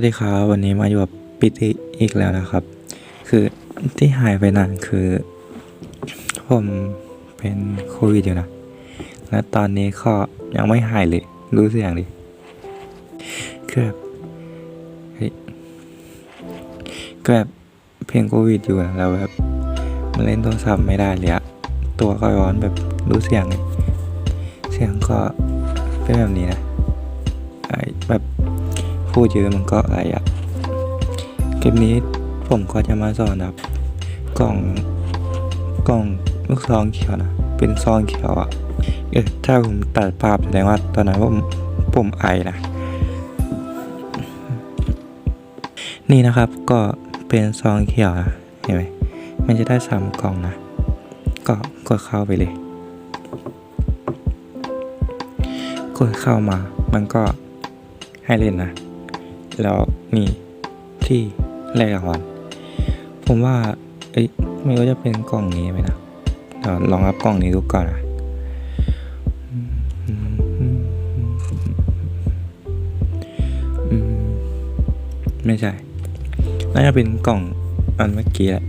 วัสดีครับวันนี้มาอยู่กับปิติอีกแล้วนะครับ คือที่หายไปนานคือ ผมเป็นโควิดอยู่นะ และตอนนี้ก็ยังไม่หายเลย รู้เสียงดิคือแบบเฮ้ยก็แบบเพลงโควิดอยู่นะแล้วแบบมันเล่นโทรศัพท์ไม่ได้เลยอะตัวก็ร้อนแบบรู้เสียง เสียงก็เป็นแบบนี้นะ พูดเยอะมันก็อะไรอะคลิปนี้ผมก็จะมาสอนนะครับ กล่องกล่องลูกซองเขียวนะ เป็นซองเขียวอะเออถ้าผมตัดภาพแสดงว่าตอนนั้นผมผมไอนะ นี่นะครับก็เป็นซองเขียวนะเห็นไหมมันจะได้สามกล่องนะ ก็กดเข้าไปเลย กดเข้ามา มันก็ให้เล่นนะ แล้วมีที่แรกรางวัลผมว่าเอ้ยไม่รู้จะเป็นกล่องนี้ไหมนะเดี๋ยวลองรับกล่องนี้ดูก่อนนะไม่ใช่ น่าจะเป็นกล่องอันเมื่อกี้แหละ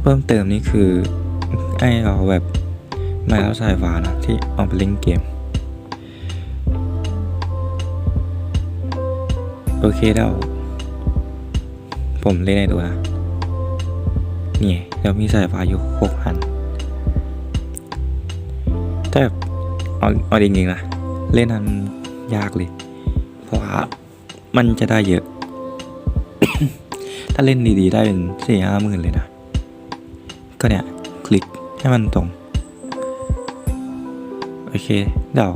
เพิ่มเติมนี่คือ ไอเราแบบไมาแล้วสายฟ้านะที่เอาไปเล่นเกม โอเคเดี๋ยวผมเล่นให้ดูนะนี่เดี๋ยวมีสายฟ้าอยู่หกอันแต่แบบเอาเอาจริงๆนะเล่นนั้นยากเลย เพราะว่ามันจะได้เยอะ ถ้าเล่นดีๆ ได้เป็นสี่ห้าหมื่นเลยนะ ก็เนี่ย คลิกให้มันตรง โอเค เดี๋ยว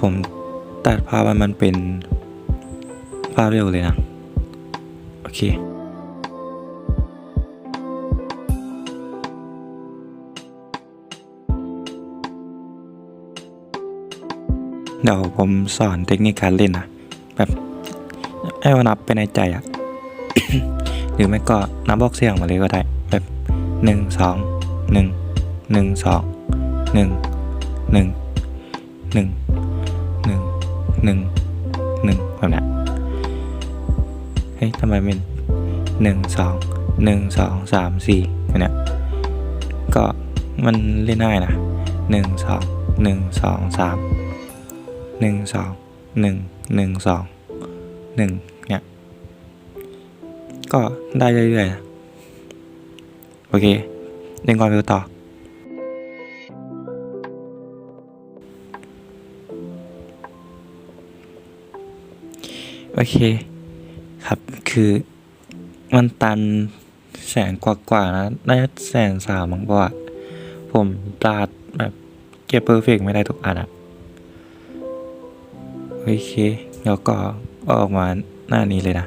ผมตัดภาพมันเป็นาพเร็วเลยนะ โอเคเดี๋ยวผมสอนเทคนิคการเล่นนะ แบบให้วานับไปในใจอะหรือไม่ก็นับบอกเสียงมาเลยก็ได้ แบบหนึ่งสองหนึ่งหนึ่งสองหนึ่งหนึ่งหนึ่งหนึ่งหนึ่งหนึ่งแบบนี้ เฮ้ยทำไมเป็นหนึ่งสองหนึ่งสองสามสี่เนี่ยก็มันเล่นง่ายนะหนึ่งสองหนึ่งสองสามหนึ่งสองหนึ่งหนึ่งสองหนึ่งเนี่ยก็ได้เรื่อยๆโอเคเล่นก่อนไปต่อโอเค ครับ คือมันตันแสนกว่าๆนะน่าจะแสนสามมั้งเพราะว่าผมปลาดแบบเก็บเพอร์เฟกไม่ได้ทุกอันอะโอเคแล้วก็ออกมาหน้านี้เลยนะ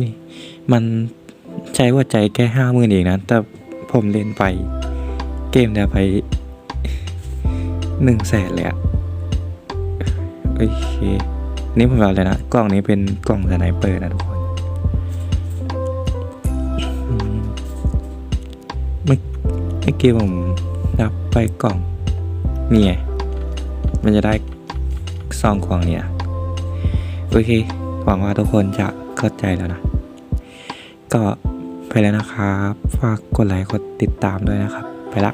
นี่มันใช้หัวใจแค่ห้าหมื่นเองนะ แต่ผมเล่นไปเกมเดียวไปหนึ่งแสนเลยอะ โอเคนี่ผมบอกเลยนะ กล่องนี้เป็นกล่องสไนเปอร์นะทุกคน เมื่อเมื่อกี้ผมนับไปกล่อง นี่ไง มันจะได้ซองของเนี่ย โอเค หวังว่าทุกคนจะเข้าใจแล้วนะ ก็ไปแล้วนะครับ ฝากกดไลค์กดติดตามด้วยนะครับ ไปละ